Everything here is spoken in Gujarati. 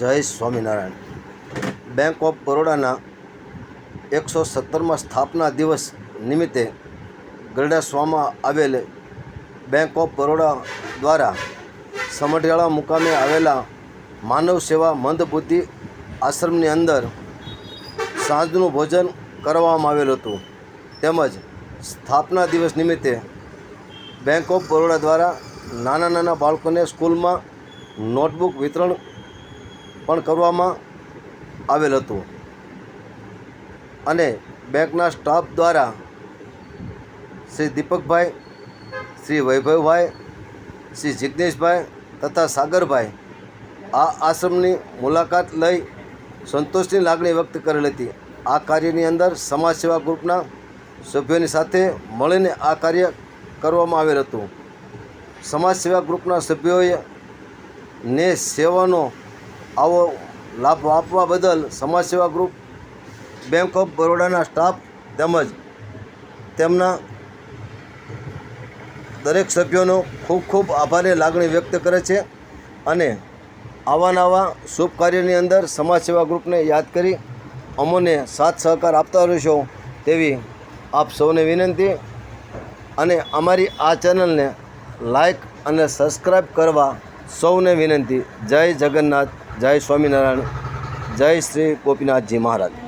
જય સ્વામિનારાયણ. બેંક ઓફ બરોડાના એકસો સત્તરમાં સ્થાપના દિવસ નિમિત્તે ગરડાસવામાં આવેલ બેંક ઓફ બરોડા દ્વારા સમઢિયાળા મુકામે આવેલા માનવ સેવા મંદબુદ્ધિ આશ્રમની અંદર સાંજનું ભોજન કરવામાં આવેલું હતું. તેમજ સ્થાપના દિવસ નિમિત્તે બેંક ઓફ બરોડા દ્વારા નાના નાના બાળકોને સ્કૂલમાં નોટબુક વિતરણ પણ કરવામાં આવેલ હતું. અને બેંકના સ્ટાફ દ્વારા શ્રી દીપકભાઈ, શ્રી વૈભવભાઈ, શ્રી જિજ્ઞેશભાઈ તથા સાગરભાઈ આ આશ્રમની મુલાકાત લઈ સંતોષની લાગણી વ્યક્ત કરેલ હતી. આ કાર્યની અંદર સમાજ સેવા ગ્રુપના સભ્યોની સાથે મળીને આ કાર્ય કરવામાં આવેલ હતું. સમાજ સેવા ગ્રુપના સભ્યોએ ને સેવાનો આવો લાભ આપવા બદલ સમાજ સેવા ગ્રુપ, બેંક ઓફ બરોડાના સ્ટાફ તેમજ તેમના દરેક સભ્યોનો ખૂબ ખૂબ આભારે લાગણી વ્યક્ત કરે છે અને આવા નવા શુભ કાર્યની અંદર સમાજ સેવા ગ્રુપને યાદ કરી અમોને સાથ સહકાર આપતા રહેશો તેવી આપ સૌને વિનંતી અને અમારી આ ચેનલને લાઈક અને સબસ્ક્રાઈબ કરવા સૌને વિનંતી. જય જગન્નાથ. જય સ્વામિનારાયણ જય શ્રી ગોપીનાથજી મહારાજ.